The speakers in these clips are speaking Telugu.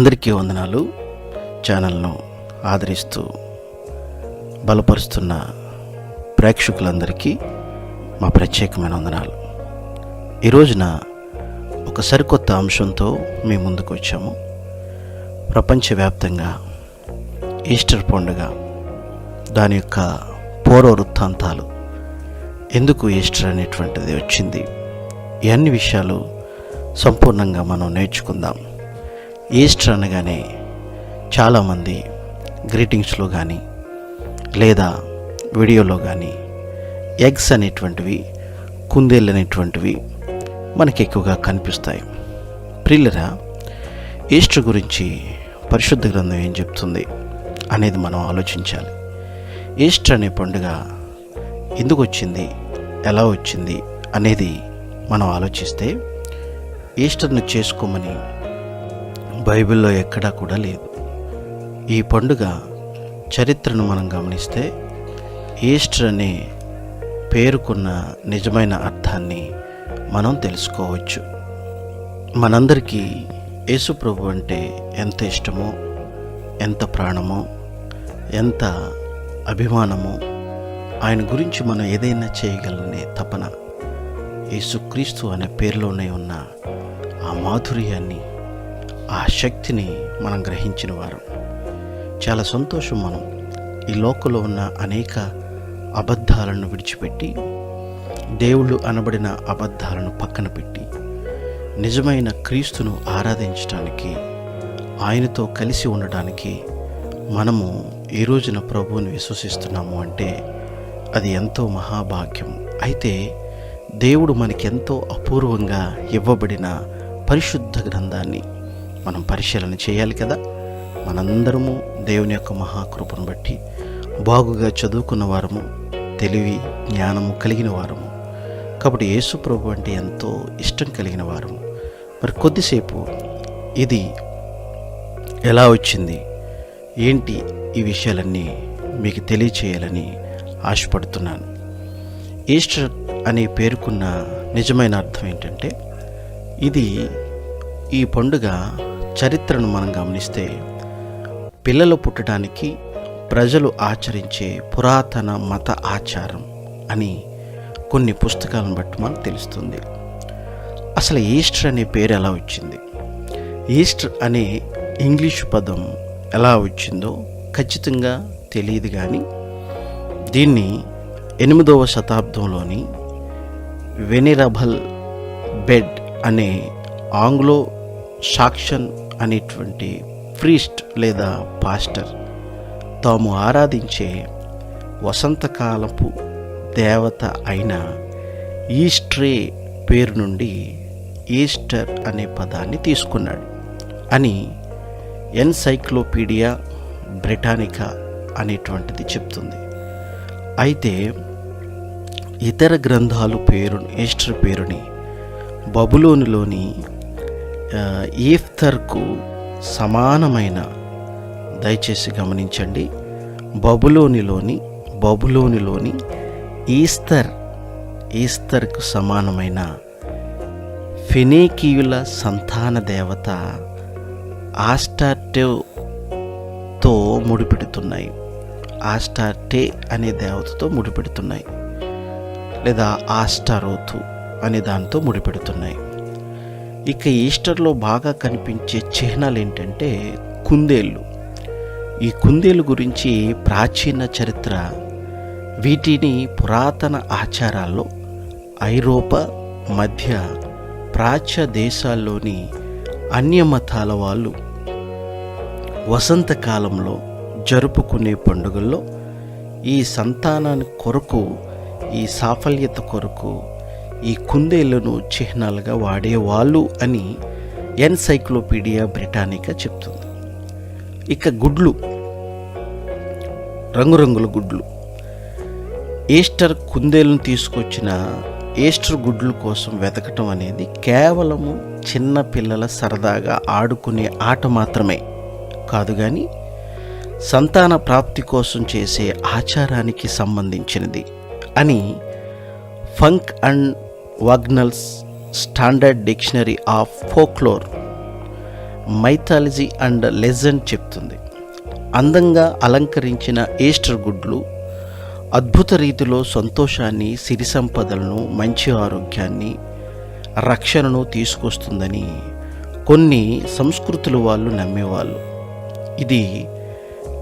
అందరికీ వందనాలు. ఛానల్ను ఆదరిస్తూ బలపరుస్తున్న ప్రేక్షకులందరికీ మా ప్రత్యేకమైన వందనాలు. ఈరోజున ఒక సరికొత్త అంశంతో మీ ముందుకు వచ్చాము. ప్రపంచవ్యాప్తంగా ఈస్టర్ పండుగ దాని యొక్క పూర్వ వృత్తాంతాలు ఎందుకు ఈస్టర్ అనేటువంటిది వచ్చింది ఇవన్నీ అన్ని విషయాలు సంపూర్ణంగా మనం నేర్చుకుందాం. ఈస్టర్ అనగానే చాలామంది గ్రీటింగ్స్లో కానీ లేదా వీడియోలో కానీ ఎగ్స్ అనేటువంటివి కుందేళ్ళు అనేటువంటివి మనకి ఎక్కువగా కనిపిస్తాయి. ప్రిల్లరా ఈస్టర్ గురించి పరిశుద్ధ గ్రంథం ఏం చెప్తుంది అనేది మనం ఆలోచించాలి. ఈస్టర్ అనే పండుగ ఎందుకు వచ్చింది ఎలా వచ్చింది అనేది మనం ఆలోచిస్తే ఈస్టర్ను చేసుకోమని బైబిల్లో ఎక్కడా కూడా లేదు. ఈ పండుగ చరిత్రను మనం గమనిస్తే ఈస్టర్ అనే పేరుకున్న నిజమైన అర్థాన్ని మనం తెలుసుకోవచ్చు. మనందరికీ యేసు ప్రభు అంటే ఎంత ఇష్టమో ఎంత ప్రాణమో ఎంత అభిమానమో ఆయన గురించి మనం ఏదైనా చేయగలనే తపన యేసుక్రీస్తు అనే పేరులోనే ఉన్న ఆ మాధుర్యాన్ని ఆ శక్తిని మనం గ్రహించిన వారు చాలా సంతోషం మనం ఈ లోకంలో ఉన్న అనేక అబద్ధాలను విడిచిపెట్టి దేవుళ్ళు అనబడిన అబద్ధాలను పక్కన పెట్టి నిజమైన క్రీస్తును ఆరాధించడానికి ఆయనతో కలిసి ఉండడానికి మనము ఈ రోజున ప్రభువుని విశ్వసిస్తున్నాము అంటే అది ఎంతో మహాభాగ్యం. అయితే దేవుడు మనకెంతో అపూర్వంగా ఇవ్వబడిన పరిశుద్ధ గ్రంథాన్ని మనం పరిశీలన చేయాలి కదా. మనందరము దేవుని యొక్క మహాకృపను బట్టి బాగుగా చదువుకున్న వారము తెలివి జ్ఞానము కలిగిన వారము. కాబట్టి యేసు ప్రభు అంటే ఎంతో ఇష్టం కలిగిన వారము. మరి కొద్దిసేపు ఇది ఎలా వచ్చింది? ఏంటి ఈ విషయాలన్నీ మీకు తెలియచేయాలని ఆశపడుతున్నాను. ఈస్టర్ అనే పేరుకున్న నిజమైన అర్థం ఏంటంటే ఇది ఈ పండుగ చరిత్రను మనం గమనిస్తే పిల్లలు పుట్టడానికి ప్రజలు ఆచరించే పురాతన మత ఆచారం అని కొన్ని పుస్తకాలను బట్టి మనకు తెలుస్తుంది. అసలు ఈస్టర్ అనే పేరు ఎలా వచ్చింది? ఈస్టర్ అనే ఇంగ్లీషు పదం ఎలా వచ్చిందో ఖచ్చితంగా తెలియదు కానీ దీన్ని ఎనిమిదవ శతాబ్దంలోని వెనిరబల్ బెడ్ అనే ఆంగ్లో సాక్షన్ అనేటువంటి ప్రీస్ట్ లేదా పాస్టర్ తాము ఆరాధించే వసంతకాలపు దేవత అయిన ఈస్ట్రే పేరు నుండి ఈస్టర్ అనే పదాన్ని తీసుకున్నాడు అని ఎన్సైక్లోపీడియా బ్రిటానికా అనేటువంటిది చెప్తుంది. అయితే ఇతర గ్రంథాలు పేరు ఈస్టర్ పేరుని బబులోనిలోని ఈఫ్తర్కు సమానమైన దయచేసి గమనించండి బబులోనిలోని బబులోనిలోని ఈస్తర్ ఈస్తర్కు సమానమైన ఫెనేకీయుల సంతాన దేవత ఆస్టార్టేతో ముడిపెడుతున్నాయి. ఆస్టార్టే అనే దేవతతో ముడిపెడుతున్నాయి. లేదా ఆస్టారోతు అనే దాంతో ముడిపెడుతున్నాయి. ఇక ఈస్టర్లో బాగా కనిపించే చిహ్నాలు ఏంటంటే కుందేళ్ళు. ఈ కుందేలు గురించి ప్రాచీన చరిత్ర వీటిని పురాతన ఆచారాల్లో ఐరోపా మధ్య ప్రాచ్య దేశాల్లోని అన్య మతాల వాళ్ళు వసంతకాలంలో జరుపుకునే పండుగల్లో ఈ సంతానాన్ని కొరకు ఈ సాఫల్యత కొరకు ఈ కుందేళ్ళను చిహ్నాలుగా వాడేవాళ్ళు అని ఎన్సైక్లోపీడియా బ్రిటానికా చెప్తుంది. ఇక గుడ్లు రంగురంగుల గుడ్లు. ఈస్టర్ కుందేలను తీసుకొచ్చిన ఈస్టర్ గుడ్లు కోసం వెతకటం అనేది కేవలము చిన్న పిల్లల సరదాగా ఆడుకునే ఆట మాత్రమే కాదు కానీ సంతాన ప్రాప్తి కోసం చేసే ఆచారానికి సంబంధించినది అని Funk and Wagnalls Standard Dictionary of Folklore Mythology and Legend చెప్తుంది. అందంగా అలంకరించిన ఈస్టర్ గుడ్లు అద్భుత రీతిలో సంతోషాన్ని సిరి సంపదలను మంచి ఆరోగ్యాన్ని రక్షణను తీసుకొస్తుందని కొన్ని సంస్కృతులు వాళ్ళు నమ్మేవాళ్ళు. ఇది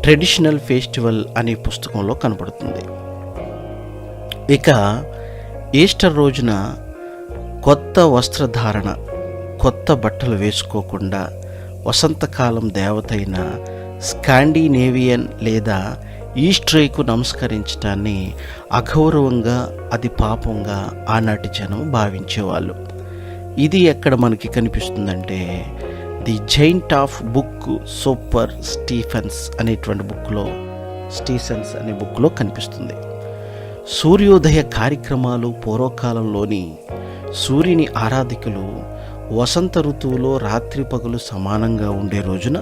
ట్రెడిషనల్ ఫెస్టివల్ అనే పుస్తకంలో కనపడుతుంది. ఇక ఈస్టర్ రోజున కొత్త వస్త్రధారణ కొత్త బట్టలు వేసుకోకుండా వసంతకాలం దేవత అయిన స్కాండినేవియన్ లేదా ఈస్ట్రేకు నమస్కరించడాన్ని అగౌరవంగా అది పాపంగా ఆనాటి జనం భావించేవాళ్ళు. ఇది ఎక్కడ మనకి కనిపిస్తుందంటే the giant of book super Stephens అనేటువంటి బుక్లో స్టీఫెన్స్ అనే బుక్లో కనిపిస్తుంది. సూర్యోదయ కార్యక్రమాలు పూర్వకాలంలోని సూర్యుని ఆరాధికులు వసంత ఋతువులో రాత్రి పగలు సమానంగా ఉండే రోజున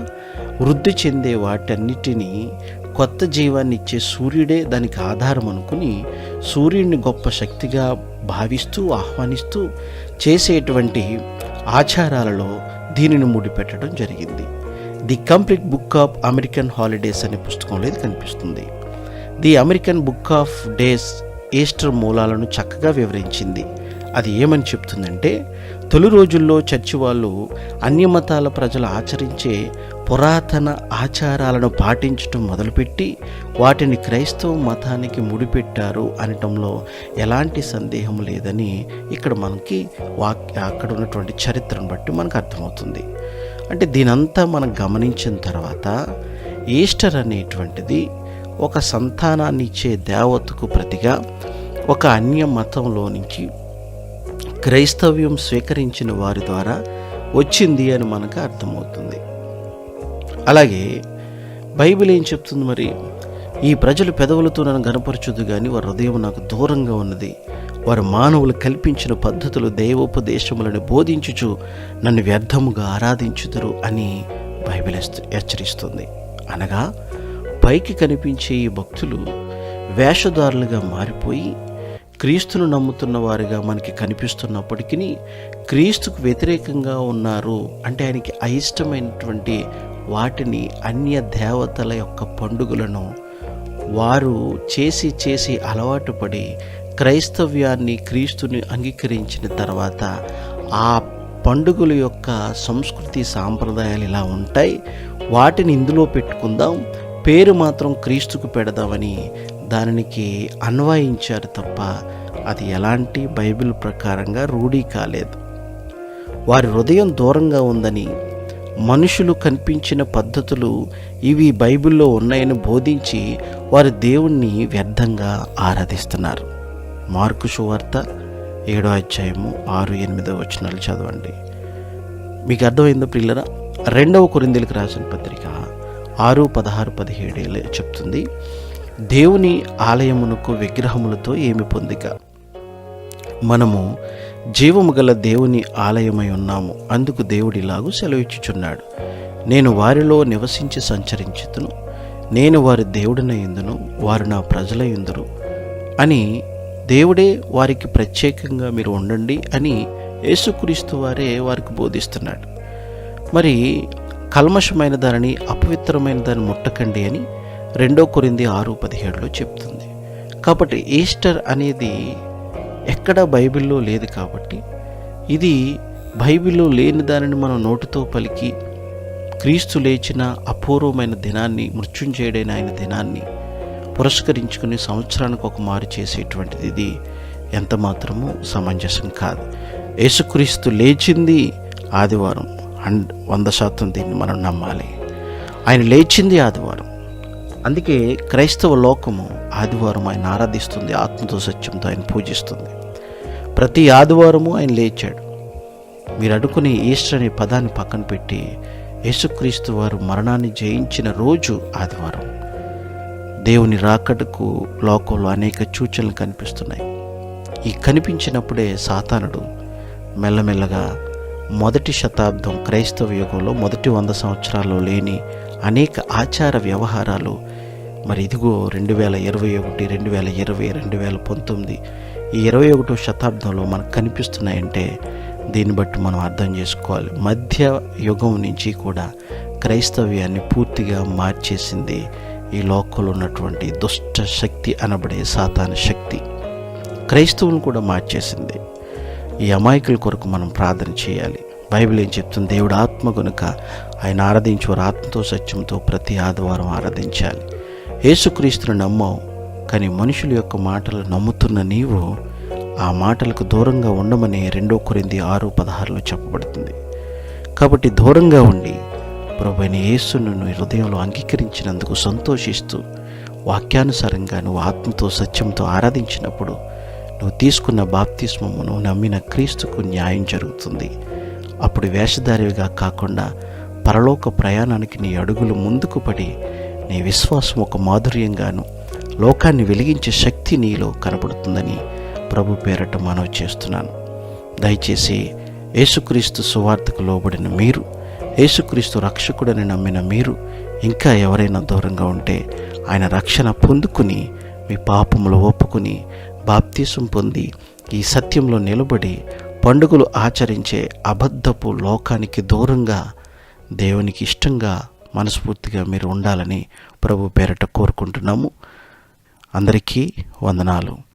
వృద్ధి చెందే వాటన్నిటినీ కొత్త జీవాన్ని ఇచ్చే సూర్యుడే దానికి ఆధారం అనుకుని సూర్యుడిని గొప్ప శక్తిగా భావిస్తూ ఆహ్వానిస్తూ చేసేటువంటి ఆచారాలలో దీనిని ముడిపెట్టడం జరిగింది. The complete book of American holidays అనే పుస్తకంలో ఇది కనిపిస్తుంది. The American book of days Easter మూలాలను చక్కగా వివరించింది. అది ఏమని చెప్తుందంటే తొలి రోజుల్లో చర్చి వాళ్ళు అన్యమతాల ప్రజలు ఆచరించే పురాతన ఆచారాలను పాటించటం మొదలుపెట్టి వాటిని క్రైస్తవ మతానికి ముడిపెట్టారు అనటంలో ఎలాంటి సందేహం లేదని ఇక్కడ మనకి వాక్ అక్కడ ఉన్నటువంటి చరిత్రను బట్టి మనకు అర్థమవుతుంది. అంటే దీనంతా మనం గమనించిన తర్వాత ఈస్టర్ అనేటువంటిది ఒక సంతానాన్ని ఇచ్చే దేవతకు ప్రతిగా ఒక అన్య మతంలో నుంచి క్రైస్తవ్యం స్వీకరించిన వారి ద్వారా వచ్చింది అని మనకు అర్థమవుతుంది. అలాగే బైబిల్ ఏం చెప్తుంది మరి? ఈ ప్రజలు పెదవులతో నన్ను గనపరచుదు కానీ వారి హృదయం నాకు దూరంగా ఉన్నది. వారు మానవులు కల్పించిన పద్ధతులు దైవోపదేశములను బోధించుచు నన్ను వ్యర్థముగా ఆరాధించుదురు అని బైబిల్ హెచ్చరిస్తుంది. అనగా పైకి కనిపించే ఈ భక్తులు వేషధారులుగా మారిపోయి క్రీస్తును నమ్ముతున్న వారిగా మనకి కనిపిస్తున్నప్పటికీ క్రీస్తుకు వ్యతిరేకంగా ఉన్నారు అంటే ఆయనకి అయిష్టమైనటువంటి వాటిని అన్య దేవతల యొక్క పండుగలను వారు చేసి చేసి అలవాటు పడి క్రైస్తవ్యాన్ని క్రీస్తుని అంగీకరించిన తర్వాత ఆ పండుగల యొక్క సంస్కృతి సాంప్రదాయాలు ఇలా ఉంటాయి. వాటిని ఇందులో పెట్టుకుందాం. పేరు మాత్రం క్రీస్తుకు పెడదామని దానికి అన్వయించారు తప్ప అది ఎలాంటి బైబిల్ ప్రకారంగా రూఢీ కాలేదు. వారి హృదయం దూరంగా ఉందని మనుషులు కనిపించిన పద్ధతులు ఇవి బైబిల్లో ఉన్నాయని బోధించి వారి దేవుణ్ణి వ్యర్థంగా ఆరాధిస్తున్నారు. మార్కు సువార్త ఏడో అధ్యాయము ఆరు ఎనిమిదో వచనాలు చదవండి. మీకు అర్థమైందో పిల్లరా? రెండవ కొరిందెలకు రాసిన పత్రిక ఆరు పదహారు పదిహేడు చెప్తుంది. దేవుని ఆలయమునకు విగ్రహములతో ఏమి పొందిక? మనము జీవము గల దేవుని ఆలయమై ఉన్నాము. అందుకు దేవుడిలాగు సెలవిచ్చుచున్నాడు. నేను వారిలో నివసించి సంచరించుతును నేను వారి దేవుడిన ఎందును వారు నా ప్రజల ఎందురు అని దేవుడే వారికి ప్రత్యేకంగా మీరు ఉండండి అని యేసుక్రీస్తు వారే వారికి బోధిస్తున్నాడు. మరి కల్మషమైన దానిని అపవిత్రమైన దాన్ని ముట్టకండి అని రెండో కొరింది ఆరు పదిహేడులో చెప్తుంది. కాబట్టి ఈస్టర్ అనేది ఎక్కడ బైబిల్లో లేదు కాబట్టి ఇది బైబిల్లో లేని దానిని మనం నోటితో పలికి క్రీస్తు లేచిన అపూర్వమైన దినాన్ని మృత్యుంజయుడైన ఆయన దినాన్ని పురస్కరించుకుని సంవత్సరానికి ఒక మారు చేసేటువంటిది ఇది. ఎంతమాత్రము సమంజసం కాదు. యేసుక్రీస్తు లేచింది ఆదివారం. హండ్ వంద శాతం దీన్ని మనం నమ్మాలి. ఆయన లేచింది ఆదివారం. అందుకే క్రైస్తవ లోకము ఆదివారం ఆయన ఆరాధిస్తుంది ఆత్మతో సత్యంతో ఆయన పూజిస్తుంది. ప్రతి ఆదివారము ఆయన లేచాడు. మీరు అడుకునే ఈస్టర్ అనే పదాన్ని పక్కన పెట్టి యేసుక్రీస్తు వారు మరణాన్ని జయించిన రోజు ఆదివారం. దేవుని రాకడకు లోకంలో అనేక సూచనలు కనిపిస్తున్నాయి. ఈ కనిపించినప్పుడే సాతానుడు మెల్లమెల్లగా మొదటి శతాబ్దం క్రైస్తవ యుగంలో మొదటి వంద సంవత్సరాల్లో లేని అనేక ఆచార వ్యవహారాలు మరి ఇదిగో రెండు వేల ఇరవై ఒకటి రెండు వేల ఇరవై రెండు వేల పంతొమ్మిది ఈ ఇరవై ఒకటో శతాబ్దంలో మనకు కనిపిస్తున్నాయంటే దీన్ని బట్టి మనం అర్థం చేసుకోవాలి. మధ్య యుగం నుంచి కూడా క్రైస్తవ్యాన్ని పూర్తిగా మార్చేసింది ఈ లోకంలో ఉన్నటువంటి దుష్ట శక్తి అనబడే సాతాన శక్తి. క్రైస్తవులను కూడా మార్చేసింది. ఈ అమాయకుల కొరకు మనం ప్రార్థన చేయాలి. బైబిల్ ఏం చెప్తుంది? దేవుడు ఆత్మ కనుక ఆయన ఆరాధించేవారు ఆత్మతో సత్యంతో ప్రతి ఆదివారం ఆరాధించాలి. యేసుక్రీస్తును నమ్మవు కానీ మనుషుల యొక్క మాటలు నమ్ముతున్న నీవు ఆ మాటలకు దూరంగా ఉండమని రెండో కొరింది ఆరు పదహారులో చెప్పబడుతుంది. కాబట్టి దూరంగా ఉండి ప్రభుని యేసును నీ హృదయంలో అంగీకరించినందుకు సంతోషిస్తూ వాక్యానుసారంగా నువ్వు ఆత్మతో సత్యంతో ఆరాధించినప్పుడు నువ్వు తీసుకున్న బాప్తిస్మమును నమ్మిన క్రీస్తుకు న్యాయం జరుగుతుంది. అప్పుడు వేషధారివిగా కాకుండా పరలోక ప్రయాణానికి నీ అడుగులు ముందుకు పడి నీ విశ్వాసం ఒక మాధుర్యంగాను లోకాన్ని వెలిగించే శక్తి నీలో కనబడుతుందని ప్రభు పేరట మనవి చేస్తున్నాను. దయచేసి యేసుక్రీస్తు సువార్తకు లోబడిన మీరు యేసుక్రీస్తు రక్షకుడని నమ్మిన మీరు ఇంకా ఎవరైనా దూరంగా ఉంటే ఆయన రక్షణ పొందుకుని మీ పాపములు ఒప్పుకుని బాప్తీసం పొంది ఈ సత్యంలో నిలబడి పండుగలు ఆచరించే అబద్ధపు లోకానికి దూరంగా దేవునికి ఇష్టంగా మనస్ఫూర్తిగా మీరు ఉండాలని ప్రభు పేరట కోరుకుంటున్నాము. అందరికీ వందనాలు.